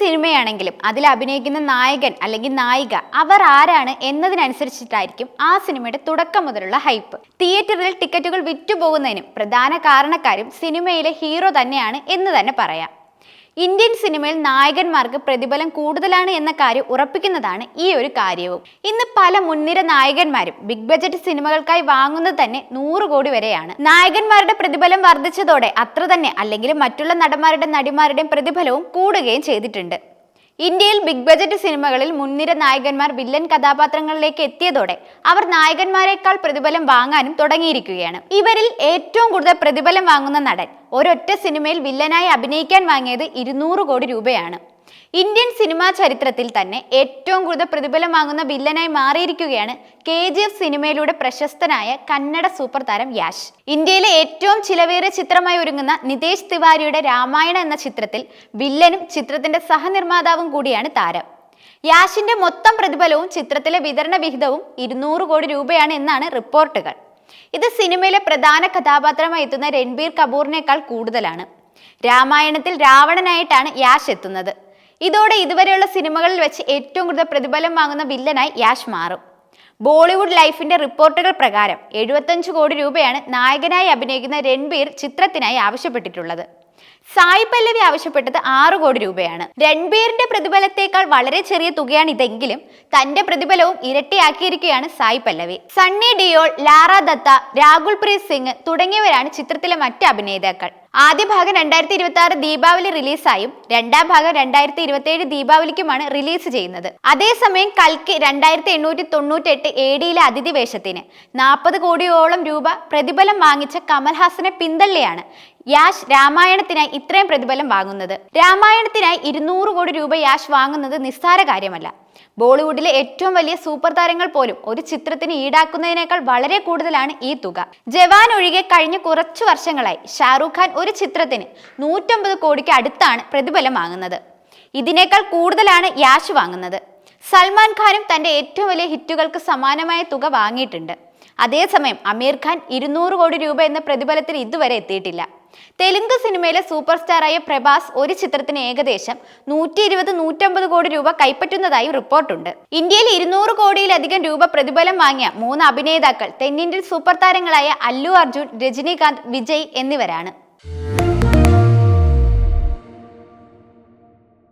സിനിമയാണെങ്കിലും അതിൽ അഭിനയിക്കുന്ന നായകൻ അല്ലെങ്കിൽ നായിക അവർ ആരാണ് എന്നതിനനുസരിച്ചിട്ടായിരിക്കും ആ സിനിമയുടെ തുടക്കം മുതലുള്ള ഹൈപ്പ്. തിയേറ്ററിൽ ടിക്കറ്റുകൾ വിറ്റുപോകുന്നതിനും പ്രധാന കാരണക്കാരും സിനിമയിലെ ഹീറോ തന്നെയാണ് എന്ന് തന്നെ പറയാം. ഇന്ത്യൻ സിനിമയിൽ നായകന്മാർക്ക് പ്രതിഫലം കൂടുതലാണ് എന്ന കാര്യം ഉറപ്പിക്കുന്നതാണ് ഈ ഒരു കാര്യവും. ഇന്ന് പല മുൻനിര നായകന്മാരും ബിഗ് ബജറ്റ് സിനിമകൾക്കായി വാങ്ങുന്നത് തന്നെ നൂറ് കോടി വരെയാണ്. നായകന്മാരുടെ പ്രതിഫലം വർദ്ധിച്ചതോടെ അത്ര തന്നെ അല്ലെങ്കിൽ മറ്റുള്ള നടന്മാരുടെ നടിമാരുടെയും പ്രതിഫലവും കൂടുകയും ചെയ്തിട്ടുണ്ട്. ഇന്ത്യയിൽ ബിഗ് ബജറ്റ് സിനിമകളിൽ മുൻനിര നായകന്മാർ വില്ലൻ കഥാപാത്രങ്ങളിലേക്ക് എത്തിയതോടെ അവർ നായകന്മാരെക്കാൾ പ്രതിഫലം വാങ്ങാനും തുടങ്ങിയിരിക്കുകയാണ്. ഇവരിൽ ഏറ്റവും കൂടുതൽ പ്രതിഫലം വാങ്ങുന്ന നടൻ. ഒരൊറ്റ സിനിമയിൽ വില്ലനായി അഭിനയിക്കാൻ വാങ്ങിയത് ഇരുന്നൂറ് കോടി രൂപയാണ്. ഇന്ത്യൻ സിനിമാ ചരിത്രത്തിൽ തന്നെ ഏറ്റവും കൂടുതൽ പ്രതിഫലം വാങ്ങുന്ന വില്ലനായി മാറിയിരിക്കുകയാണ് കെ ജി എഫ് സിനിമയിലൂടെ പ്രശസ്തനായ കന്നഡ സൂപ്പർ താരം യാഷ്. ഇന്ത്യയിലെ ഏറ്റവും ചിലവേറിയ ചിത്രമായി ഒരുങ്ങുന്ന നിതേഷ് തിവാരിയുടെ രാമായണ എന്ന ചിത്രത്തിൽ വില്ലനും ചിത്രത്തിന്റെ സഹനിർമ്മാതാവും കൂടിയാണ് താരം. യാഷിന്റെ മൊത്തം പ്രതിഫലവും ചിത്രത്തിലെ വിതരണ വിഹിതവും ഇരുന്നൂറ് കോടി രൂപയാണ് എന്നാണ് റിപ്പോർട്ടുകൾ. ഇത് സിനിമയിലെ പ്രധാന കഥാപാത്രമായി എത്തുന്ന രൺബീർ കപൂറിനേക്കാൾ കൂടുതലാണ്. രാമായണത്തിൽ രാവണനായിട്ടാണ് യാഷ് എത്തുന്നത്. ഇതോടെ ഇതുവരെയുള്ള സിനിമകളിൽ വെച്ച് ഏറ്റവും കൂടുതൽ പ്രതിഫലം വാങ്ങുന്ന വില്ലനായി യാഷ് മാറും. ബോളിവുഡ് ലൈഫിന്റെ റിപ്പോർട്ടുകൾ പ്രകാരം എഴുപത്തഞ്ച് കോടി രൂപയാണ് നായകനായി അഭിനയിക്കുന്ന രൺബീർ ചിത്രത്തിനായി ആവശ്യപ്പെട്ടിട്ടുള്ളത്. സായി പല്ലവി ആവശ്യപ്പെട്ടത് ആറു കോടി രൂപയാണ്. രൺബീറിന്റെ പ്രതിഫലത്തേക്കാൾ വളരെ ചെറിയ തുകയാണ് ഇതെങ്കിലും തന്റെ പ്രതിഫലവും ഇരട്ടിയാക്കിയിരിക്കുകയാണ് സായി പല്ലവി. സണ്ണി ഡിയോൾ ലാറ ദത്ത രാഹുൽ പ്രീത് സിംഗ് തുടങ്ങിയവരാണ് ചിത്രത്തിലെ മറ്റ് അഭിനേതാക്കൾ. ആദ്യ ഭാഗം രണ്ടായിരത്തി ഇരുപത്തി ആറ് ദീപാവലി റിലീസായും രണ്ടാം ഭാഗം രണ്ടായിരത്തി ഇരുപത്തി ഏഴ് ദീപാവലിക്കുമാണ് റിലീസ് ചെയ്യുന്നത്. അതേസമയം കൽക്കി രണ്ടായിരത്തി എണ്ണൂറ്റി തൊണ്ണൂറ്റി എട്ട് എ ഡിയിലെ അതിഥി വേഷത്തിന് നാൽപ്പത് കോടിയോളം രൂപ പ്രതിഫലം വാങ്ങിച്ച കമൽഹാസനെ പിന്തള്ളിയാണ് യാഷ് രാമായണത്തിനായി ഇത്രയും പ്രതിഫലം വാങ്ങുന്നത്. രാമായണത്തിനായി ഇരുന്നൂറ് കോടി രൂപ യാഷ് വാങ്ങുന്നത് നിസ്സാര കാര്യമല്ല. ബോളിവുഡിലെ ഏറ്റവും വലിയ സൂപ്പർ താരങ്ങൾ പോലും ഒരു ചിത്രത്തിന് ഈടാക്കുന്നതിനേക്കാൾ വളരെ കൂടുതലാണ് ഈ തുക. ജവാൻ ഒഴികെ കഴിഞ്ഞ കുറച്ചു വർഷങ്ങളായി ഷാറൂഖ് ഖാൻ ഒരു ചിത്രത്തിന് നൂറ്റമ്പത് കോടിക്ക് അടുത്താണ് പ്രതിഫലം വാങ്ങുന്നത്. ഇതിനേക്കാൾ കൂടുതലാണ് യാഷ് വാങ്ങുന്നത്. സൽമാൻ ഖാനും തന്റെ ഏറ്റവും വലിയ ഹിറ്റുകൾക്ക് സമാനമായ തുക വാങ്ങിയിട്ടുണ്ട്. അതേസമയം അമീർ ഖാൻ ഇരുന്നൂറ് കോടി രൂപ എന്ന പ്രതിഫലത്തിൽ ഇതുവരെ എത്തിയിട്ടില്ല. തെലുങ്ക് സിനിമയിലെ സൂപ്പർ സ്റ്റാറായ പ്രഭാസ് ഒരു ചിത്രത്തിന് ഏകദേശം നൂറ്റി ഇരുപത് നൂറ്റമ്പത് കോടി രൂപ കൈപ്പറ്റുന്നതായി റിപ്പോർട്ടുണ്ട്. ഇന്ത്യയിൽ ഇരുന്നൂറ് കോടിയിലധികം രൂപ പ്രതിഫലം വാങ്ങിയ മൂന്ന് അഭിനേതാക്കൾ തെന്നിന്ത്യൻ സൂപ്പർ താരങ്ങളായ അല്ലു അർജുൻ രജനീകാന്ത് വിജയ് എന്നിവരാണ്.